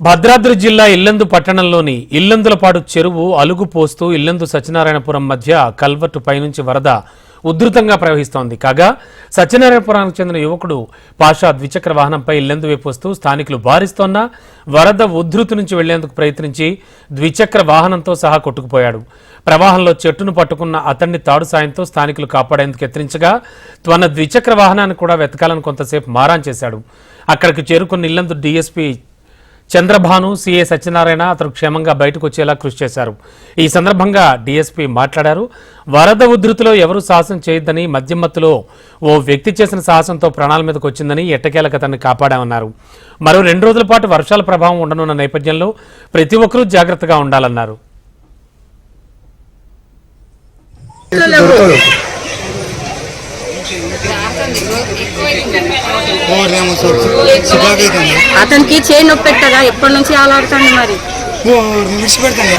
భద్రాద్రి జిల్లా ఇల్లందు పట్టణంలోని ఇల్లందులపాడు చెరువు అలుగు పోస్తూ ఇల్లందు సత్యనారాయణపురం మధ్య కల్వర్టు పైనుంచి వరద ఉధృతంగా ప్రవహిస్తోంది. కాగా సత్యనారాయణపురానికి చెందిన యువకుడు పాషా ద్విచక్ర వాహనంపై ఇల్లందు వైపు వస్తూ స్థానికులు భారిస్తోన్న వరద ఉధృతి నుంచి వెళ్ళేందుకు ప్రయత్నించి ద్విచక్ర వాహనంతో సహా కొట్టుకుపోయాడు. ప్రవాహంలో చెట్టును పట్టుకున్న అతన్ని తాడు సాయంతో స్థానికులు కాపాడేందుకు ఎత్తిరించగా తన ద్విచక్ర వాహనాన్ని కూడా వెతకాలని కొంతసేపు మారాన్ చేశాడు. అక్కడికి చేరుకున్న ఇల్లందు డీఎస్పీ చంద్రభాను సీఏ సత్యనారాయణ అతను క్షేమంగా బయటకు వచ్చేలా కృషి చేశారు. ఈ సందర్భంగా డీఎస్పీ మాట్లాడారు. వరద ఉధృతిలో ఎవరు సాహసం చేయొద్దని మధ్యమత్తులో ఓ వ్యక్తి చేసిన సాహసంతో ప్రాణాల మీదకు వచ్చిందని ఎట్టకేలకు అతన్ని కాపాడామన్నారు. మరో రెండు రోజుల పాటు వర్షాల ప్రభావం ఉండనున్న నేపథ్యంలో ప్రతి ఒక్కరూ జాగ్రత్తగా ఉండాలన్నారు. అతనికి చేయి నొప్పి పెట్టగా ఎప్పటి నుంచి ఆలాడుతుంది మరి? విడిచిపెడతాను